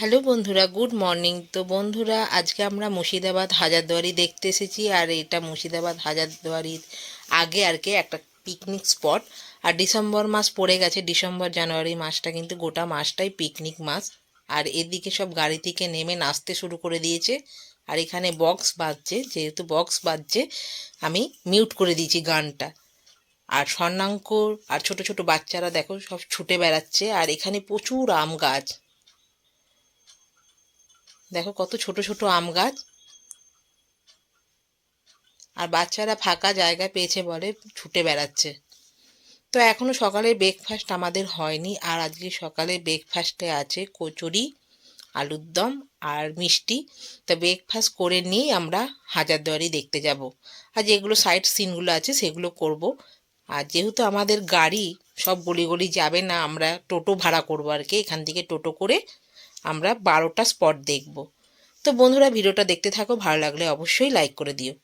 Hello বন্ধুরা, good morning. তো বন্ধুরা, আজকে আমরা মুর্শিদাবাদ হাজারদুয়ারি দেখতে এসেছি, আর এটা মুর্শিদাবাদ হাজারদুয়ারির আগে আর কি একটা পিকনিক স্পট আর ডিসেম্বর মাস পড়ে গেছে, ডিসেম্বর, জানুয়ারি মাসটা কিন্তু গোটা মাসটাই পিকনিক মাস। আর এদিকে সব গাড়ি থেকে নেমে নাচতে শুরু করে দিয়েছে, আর এখানে বক্স বাজছে, যেহেতু বক্স বাজছে, আমি মিউট করে দিয়েছি গানটা। আর স্বর্ণাঙ্ক আর ছোট ছোট বাচ্চারা দেখো সব ছুটে বেড়াচ্ছে, আর এখানে প্রচুর আম গাছ। দেখো কত ছোট ছোট আম গাছ। আর বাচ্চারা ফাঁকা জায়গা পেয়েছে বলে ছুটে বেড়াচ্ছে। তো এখনও সকালে ব্রেকফাস্ট আমাদের হয়নি। আর আজকে সকালে ব্রেকফাস্টে আছে কচুরি, আলুর দম আর মিষ্টি। তো ব্রেকফাস্ট করে নিয়েই আমরা হাজারদুয়ারি দেখতে যাব। আর যেগুলো সাইড সিনগুলো আছে সেগুলো করব। আর যেহেতু আমাদের গাড়ি সব গলি গলি যাবে না, আমরা টোটো ভাড়া করব আর কি। এখান থেকে টোটো করে আমরা বারোটা স্পট দেখব। তো বন্ধুরা, ভিডিওটা দেখতে থাকো, ভালো লাগলে অবশ্যই লাইক করে দিও।